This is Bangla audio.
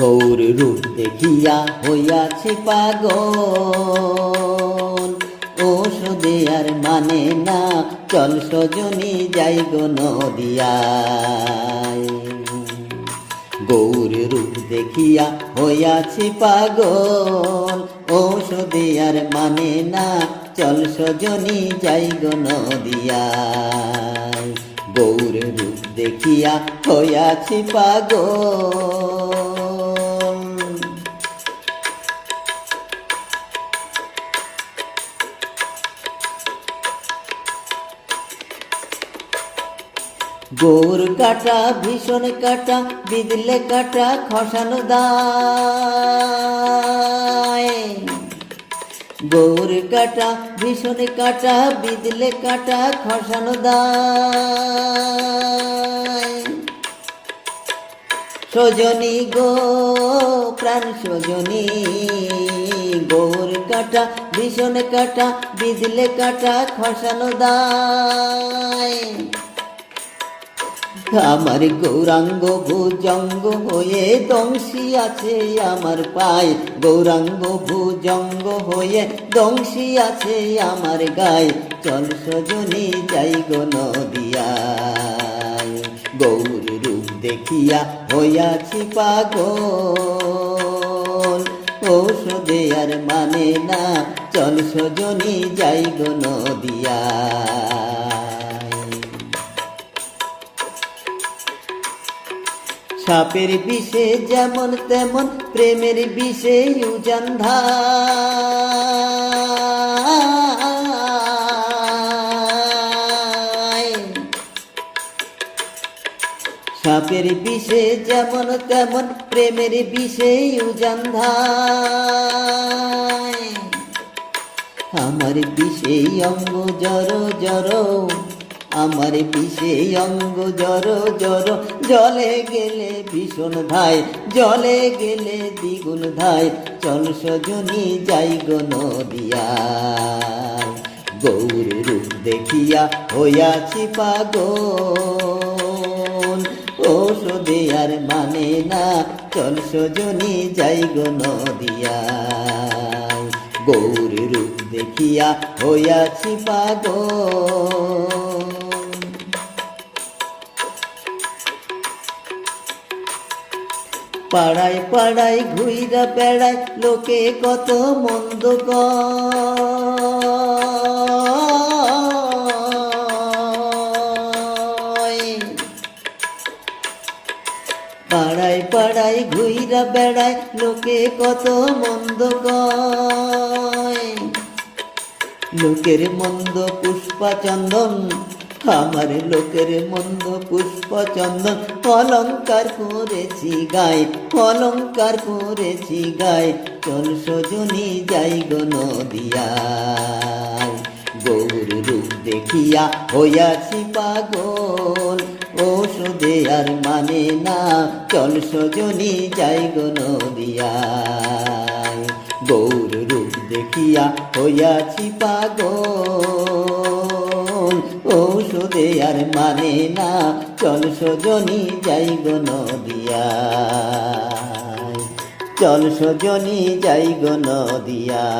গৌর রূপ দেখিয়া হইয়াছি পাগল। ওষুধে আর মানে না, চল সজনী যাই গো নদিয়ায়। গৌর রূপ দেখিয়া হইয়াছি পাগল। ঔষধে আর মানে না, চল সজনী যাই গো নদিয়ায়। গৌর রূপ দেখিয়া হইয়াছি পাগল। গৌর কাটা, ভীষণ কাটা বিদলে কাটা, খসানো দায়। গৌর কাটা, ভীষণ কাটা বিদলে কাটা, খসানো দায়। সজনী গো, প্রাণ সজনী গৌর কাটা, ভীষণ কাটা বিদলে কাটা, খসানো দায়। আমার গৌরাঙ্গ ভুজঙ্গ হয়ে দংশী আছে আমার পায়। গৌরাঙ্গ ভুজঙ্গ হয়ে দংশী আছে আমার গায়ে। চল সজনী যাই গো নদিয়ায়। গৌর রূপ দেখিয়া হইয়াছি পাগল। ঔষধে আর মানে না, চল সজনী যাই গো নদিয়ায়। সাপের বিষে যেমন তেমন প্রেমের বিষে উজান ধায় সাপের বিষে যেমন তেমন প্রেমের বিষে উজান ধায় আমার বিষে অঙ্গ জর জর আমার বিষে অঙ্গ জর জর জলে গেলে ভীষণ ধায় জলে গেলে দ্বিগুণ ধায় চল সজনী যাই গো নদিয়ায় গৌর রূপ দেখিয়া হইয়াছি পাগল। ওষুধে আর মানে না, চল সজনী যাই গো নদিয়ায় গৌর রূপ দেখিয়া হইয়াছি পাগল। পাড়ায় পাড়ায় ঘুইরা বেড়ায়, লোকে কত মন্দ পাড়ায় পাড়ায় ঘুইরা বেড়ায়, লোকে কত মন্দ লোকের মন্দ পুষ্পা চন্দন আমার লোকের মন্দ পুষ্প চন্দন অলঙ্কার করেছি গায়ে অলঙ্কার করেছি গায়ে। চল সজনী যাই গো নদিয়ায়, গৌর রূপ দেখিয়া হইয়াছি পাগল। ওষুধে আর মানে না, চল সজনী যাই গো নদিয়ায়। গৌর রূপ দেখিয়া হইয়াছি পাগল। ঔষধে আর মানে না। চল সজনি যাই গো নদিয়া চল সজনি যাই গো নদিয়ায়।